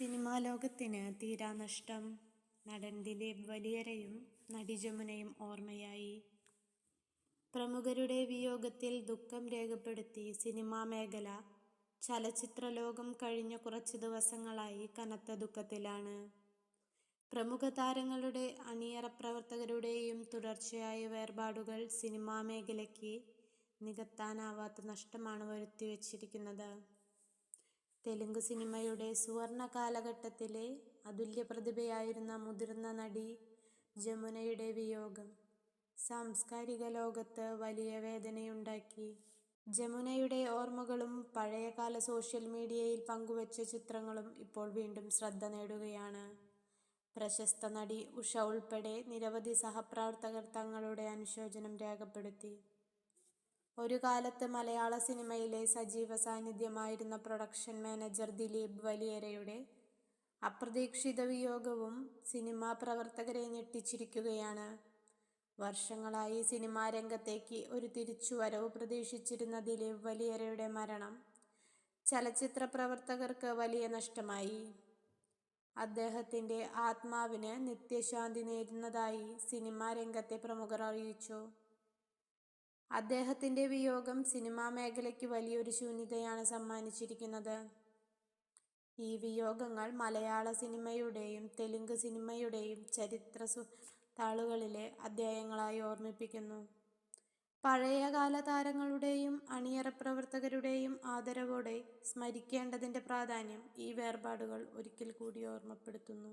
Cinema ലോകത്തിന് തീരാനഷ്ടം. നടൻ ദിലീപ് വലിയരയും നടി ജമുനയും ഓർമ്മയായി. പ്രമുഖരുടെ വിയോഗത്തിൽ ദുഃഖം രേഖപ്പെടുത്തി സിനിമാ മേഖല ചലച്ചിത്ര ലോകം കഴിഞ്ഞ കുറച്ച് ദിവസങ്ങളായി കനത്ത ദുഃഖത്തിലാണ്. പ്രമുഖ താരങ്ങളുടെ അണിയറ പ്രവർത്തകരുടെയും തുടർച്ചയായ വേർപാടുകൾ സിനിമാ മേഖലയ്ക്ക് നികത്താനാവാത്ത നഷ്ടമാണ് വരുത്തിവച്ചിരിക്കുന്നത്. തെലുങ്ക് സിനിമയുടെ സുവർണ കാലഘട്ടത്തിലെ അതുല്യ പ്രതിഭയായിരുന്ന മുതിർന്ന നടി ജമുനയുടെ വിയോഗം. സാംസ്കാരിക ലോകത്ത് വലിയ വേദനയുണ്ടാക്കി. ജമുനയുടെ ഓർമ്മകളും പഴയകാല സോഷ്യൽ മീഡിയയിൽ പങ്കുവച്ച ചിത്രങ്ങളും ഇപ്പോൾ വീണ്ടും ശ്രദ്ധ നേടുകയാണ്. പ്രശസ്ത നടി ഉഷ ഉൾപ്പെടെ നിരവധി സഹപ്രവർത്തകർ തങ്ങളുടെ അനുശോചനം രേഖപ്പെടുത്തി. ഒരു കാലത്ത് മലയാള സിനിമയിലെ സജീവ സാന്നിധ്യമായിരുന്ന പ്രൊഡക്ഷൻ മാനേജർ ദിലീപ് വലിയരയുടെ അപ്രതീക്ഷിത വിയോഗവും സിനിമാ പ്രവർത്തകരെ ഞെട്ടിച്ചിരിക്കുകയാണ്. വർഷങ്ങളായി സിനിമാ രംഗത്തേക്ക് ഒരു തിരിച്ചുവരവ് പ്രതീക്ഷിച്ചിരുന്ന ദിലീപ് വലിയരയുടെ മരണം ചലച്ചിത്ര പ്രവർത്തകർക്ക് വലിയ നഷ്ടമായി. അദ്ദേഹത്തിന്റെ ആത്മാവിന് നിത്യശാന്തി നേരുന്നതായി സിനിമാ രംഗത്തെ പ്രമുഖർ അറിയിച്ചു. അദ്ദേഹത്തിന്റെ വിയോഗം സിനിമാ മേഖലയ്ക്ക് വലിയൊരു ശൂന്യതയാണ് സമ്മാനിച്ചിരിക്കുന്നത്. ഈ വിയോഗങ്ങൾ മലയാള സിനിമയുടെയും തെലുങ്ക് സിനിമയുടെയും ചരിത്ര താളുകളിലെ അധ്യായങ്ങളായി ഓർമ്മിപ്പിക്കുന്നു. പഴയകാല താരങ്ങളുടെയും അണിയറ പ്രവർത്തകരുടെയും ആദരവോടെ സ്മരിക്കേണ്ടതിന്റെ പ്രാധാന്യം ഈ വേർപാടുകൾ ഒരിക്കൽ കൂടി ഓർമ്മപ്പെടുത്തുന്നു.